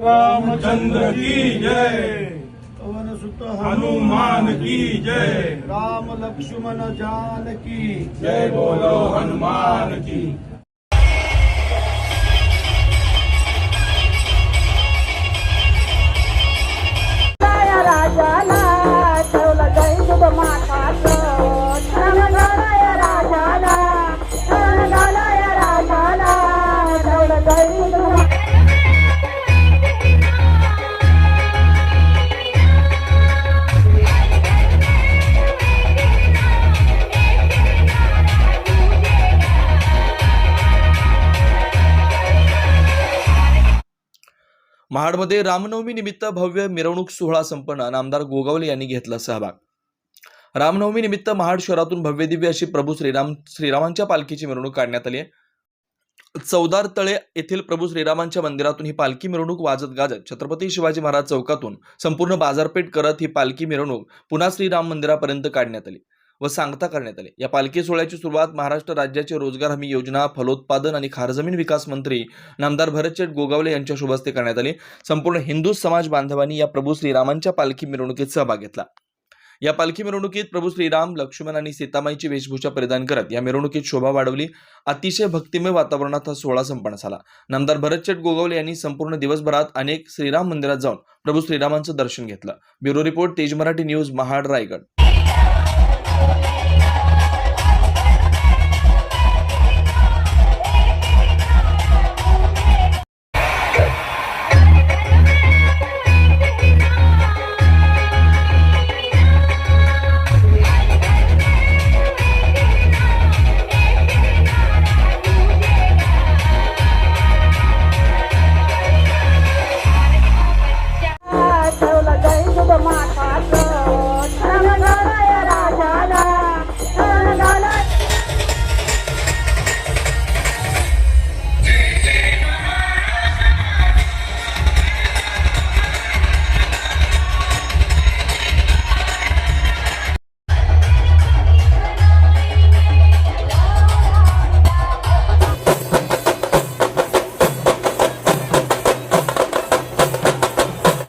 रामचंद्र की जय। पवन सुत हनुमान की जय। राम लक्ष्मण जानकी। जय बोलो हनुमान की। महाडमध्ये रामनवमी निमित्त भव्य मिरवणूक सोहळा संपन्न नामदार गोगावले यांनी घेतला सहभाग. रामनवमी निमित्त महाड शहरातून भव्य दिव्य अशी प्रभू श्रीराम श्रीरामांच्या पालखीची मिरवणूक काढण्यात आली आहे. चौदार तळे येथील प्रभू श्रीरामांच्या मंदिरातून ही पालखी मिरवणूक वाजत गाजत छत्रपती शिवाजी महाराज चौकातून संपूर्ण बाजारपेठ करत ही पालखी मिरवणूक पुन्हा श्रीराम मंदिरापर्यंत काढण्यात आली. व सांगता करण्यात आले. या पालखी सोहळ्याची सुरुवात महाराष्ट्र राज्याचे रोजगार हमी योजना फलोत्पादन आणि खारजमीन विकास मंत्री नामदार भरतचेट गोगावले यांच्या शुभस्ते करण्यात आली. संपूर्ण हिंदू समाज बांधवांनी या प्रभू श्रीरामांच्या पालखी मिरवणुकीत सहभाग घेतला. या पालखी मिरवणुकीत प्रभू श्रीराम लक्ष्मण आणि सीतामाईची वेशभूषा परिधान करत या मिरवणुकीत शोभा वाढवली. अतिशय भक्तिमय वातावरणात हा सोहळा संपन्न झाला. नामदार भरतचेट गोगावले यांनी संपूर्ण दिवसभरात अनेक श्रीराम मंदिरात जाऊन प्रभू श्रीरामांचं दर्शन घेतलं. ब्युरो रिपोर्ट तेज मराठी न्यूज महाड रायगड.